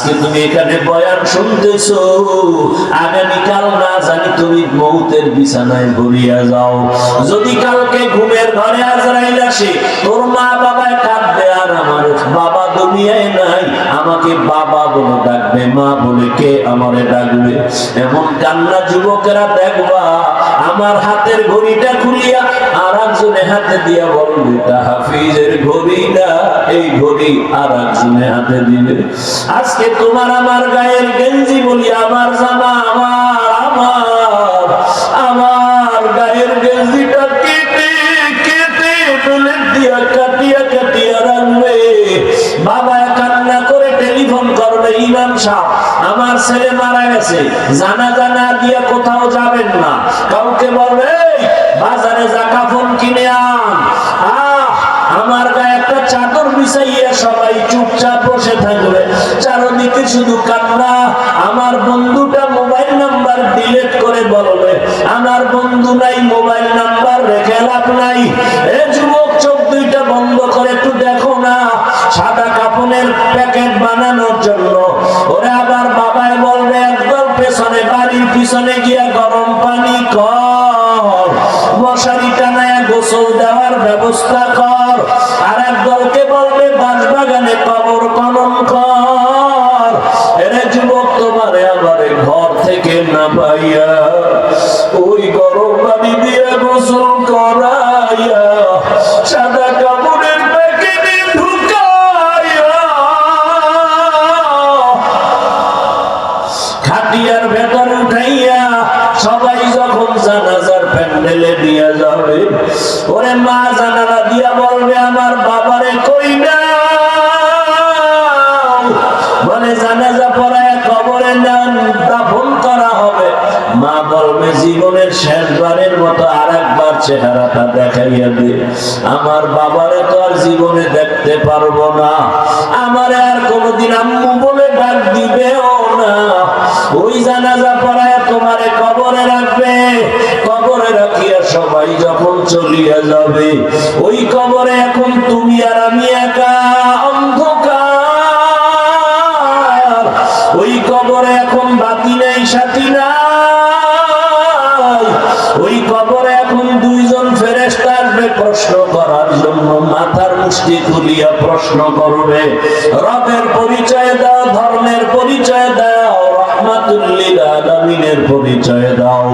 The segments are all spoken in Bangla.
আজকে তুমি এখানে বয়ান শুনতেছো। আগামীকাল না জানি তুমি মৌতের বিছানায় গড়িয়া যাও। যদি কালকে ঘুমের ঘরে আজরাইল আসে, তোর মা বাবায় কাঁদবে আর আমার বাবা দুনিয়ায় নাই। আমাকে বাবা বলে ডাকবে, মা বলে কে আমারে ডাকবে? এমন কান্না যুবকেরা দেখবা, আমার হাতের ঘড়িটা খুলিয়া আর একজনে হাতে দিয়া বলবে তা হাফিজের ঘড়ি না এই ঘড়ি আর একজনে হাতে দিবে। আজকে তোমার আমার গায়ের গেঞ্জি বলি, আমার জামা আমার ছেলে মারা গেছে জানা জানা দিয়ে কোথাও যাবেন না। কাউকে বলবে বাজারে যা কাফন কিনে আন। আমার গায়ে একটা চাদর মিশাইয়া সবাই চুপচাপ বসে থাকবে। চারদিকে শুধু কান্না। আমার বন্ধুটা মোবাইল নাম্বার ডিলিট করে বলবে, আমার বন্ধু নাই, মোবাইল নাম্বার রেখে লাভ নাই। এ যুবক, চোখ দুইটা বন্ধ করে, একটু দেখো না, সাদা কাপনের প্যাকেট বানানোর জন্য। ওরা আবার বাবাই বলবে, একদম পেছনে বাড়ির পিছনে গিয়া গরম পানি কর। মশারি টানায় গোসল দেওয়ার ব্যবস্থা কর। না পাইয়া ওই গরম পানি দিয়ে গোসল করাইয়া সাদা কাপড়ের প্যাকেটে ঢুকাইয়া খাটিয়ার ভেতর উঠাইয়া সবাই যখন জানাজার প্যান্ডেলে দিয়ে যাবে, ওরে মা জানালা দিয়া বলবে মতো আর একবার চেহারাটা দেখাইয়া দে। আমার বাবারে তো আর জীবনে দেখতে পারব না। আমার আর কোনোদিন আম্মু বলে ডাক দিবেও না। ওই জানাজা পড়ায় তোমারে কবরে রাখবে। কবরে রাখিয়া সবাই যখন চলিয়া যাবে, ওই কবরে এখন তুমি আর আমি একা। অন্ধকার মুষ্টি তুলিয়া প্রশ্ন করবে, রবের পরিচয় দাও, ধর্মের পরিচয় দাও রহমাতুল্লিল পরিচয় দাও।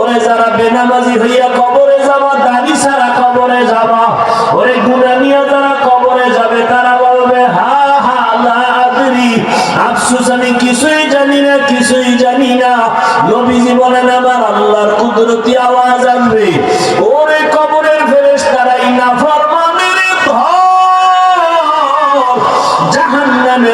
ওরে যারা বেনামাজি হইয়া কবরে যাবা, দাড়ি ছাড়া কবরে যাবা, ওরে গুনানিয়া যারা কবরে যাবে, তারা বলবে, হা হা লা আফসোস, আমি কিছুই জানি না, কিছুই জানি না। নবীজি বলেন, আমার আল্লাহর কুদরতি আওয়াজ আসবে।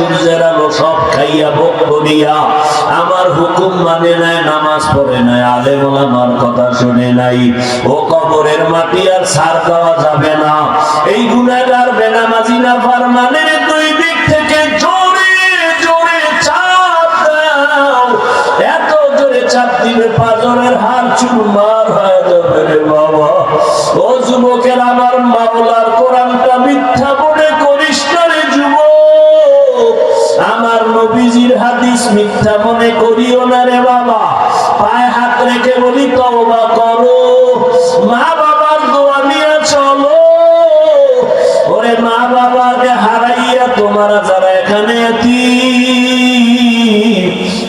আলো সব খাইয়া ভোগ করিয়া আমার হুকুম মানে নাই, নামাজ পড়ে নাই। আলেম আমার কথা শুনে নাই। ও কবরের মাটি আর সার যাবে না। এই গুনাগার বেনামাজি না দুই দিক থেকে জোরে জোরে চাপ এত জোরে চাপ দিবে পাজরের হার চুরমার হয়ে যাবে বাবা। ও যুবকের আমার মাওলার কোরআনটা মিথ্যা নবীজির হাদিস মিথ্যা মনে করিও না রে বাবা। পায়ে হাত রেখে বলি, তওবা করো। মা বাবার দোয়া নিয়ে চলো। ওরে মা বাবাকে হারাইয়া তোমারা যারা এখানে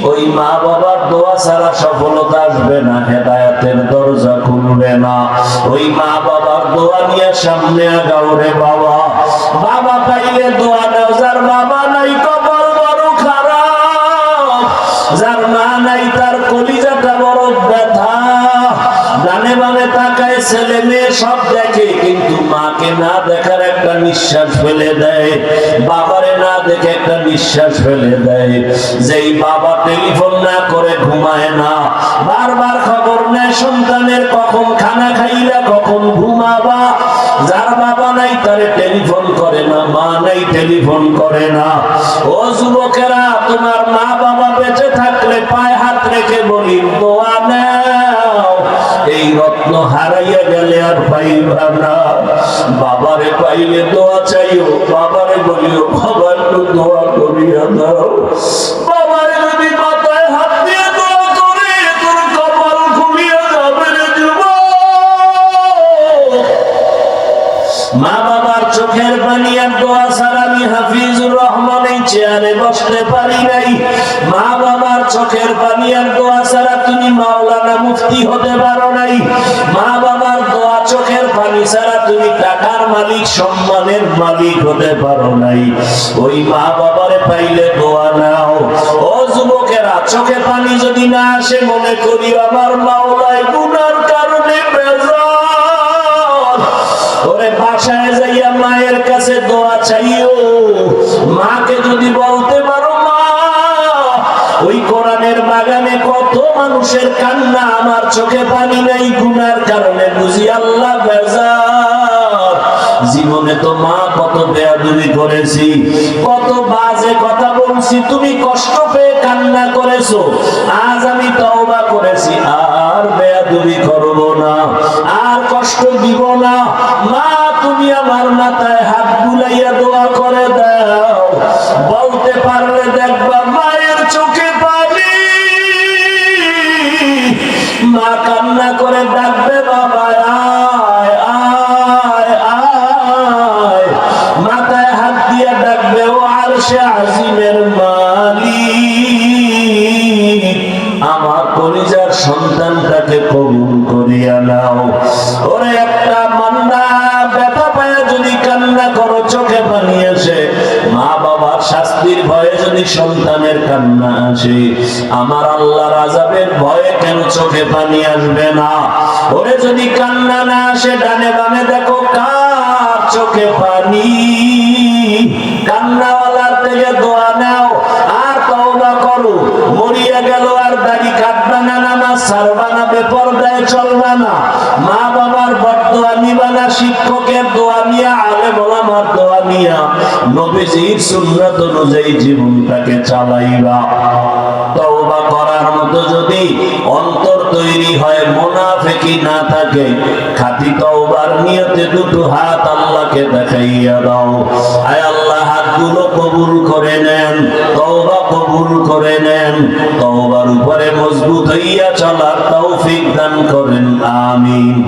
ওই মা বাবার দোয়া ছাড়া সফলতা আসবে না, হেদায়াতের দরজা খুলবে না। ওই মা বাবার দোয়া নিয়ে সামনে আগাও রে বাবা। বাবা পাইলে দোয়া দাও, যার বাবা নাই খারাপ যার মা নাই, তার কলিজাটা বড় ব্যথা। ডানে বামে তাকায় ছেলে মেয়ে সব দেখে, কিন্তু মাকে না দেখার একটা নিঃশ্বাস ফেলে দেয়। বাবারে না দেখে একটা নিঃশ্বাস ফেলে দেয়। যেই বাবা টেলিফোন না করে ঘুমায় না, বারবার খবর নেয়, সন্তানের কখন খানা খাইলা বাবা নাই তারে টেলিফোন করে না, মা নাই টেলিফোন করে না। ও যুবকেরা, তোমার মা বাবা বেঁচে থাকলে পায়ে হাত রেখে বলি দোয়া নাও, এই রত্ন হারাইয়া গেলে আর পাইবা না। বাবারে পাইলে দোয়া চাইও, বাবারে বলিও, বাবা একটু দোয়া করিয়া দাও। মা বাবার চোখের পানি আর আমি হাফিজুর রহমান এই চেয়ারে বসতে পারি নাই। মা বাবার চোখের পানি আর দোয়া ছাড়া তুমি মাওলানা মুফতি হতে পারো নাই। মা বাবার চোখের পানি মালিক মালিক নাই। মা পাইলে যদি না আসে, মনে করি আমার মাওলায় গুনার চোখে পানি নাই, গুনার কারণে বুঝি আল্লাহ বেজার। জীবনে তো মা কত বেয়াদুরি করেছি, কত বাজে কথা বলছি, তুমি কষ্ট পেয়ে কান্না করেছ, আজ আমি তওবা করেছি, আর বেয়াদুরি করব না, আর কষ্ট দিব মা বাবার শাস্তির ভয়ে যদি সন্তানের কান্না আসে, আমার আল্লাহর আজাবের ভয়ে কেন চোখে পানি আসবে না? ওরে যদি কান্না না আসে, ডানে বামে দেখো শিক্ষকের দোয়া জীবনটাকে চালাইবা। তওবা করার মতো যদি অন্তর তৈরি হয় মোনাফেকি না থাকে খাতি তওবার নিয়তে দুটো হাত আল্লাহকে দেখাইয়া দাও। আয় আল্লাহ, হাতগুলো কবুল করে নেন, তওবা কবুল করে নেন, তওবার উপরে মজবুত হইয়া চলার তৌফিক দান করেন, আমিন।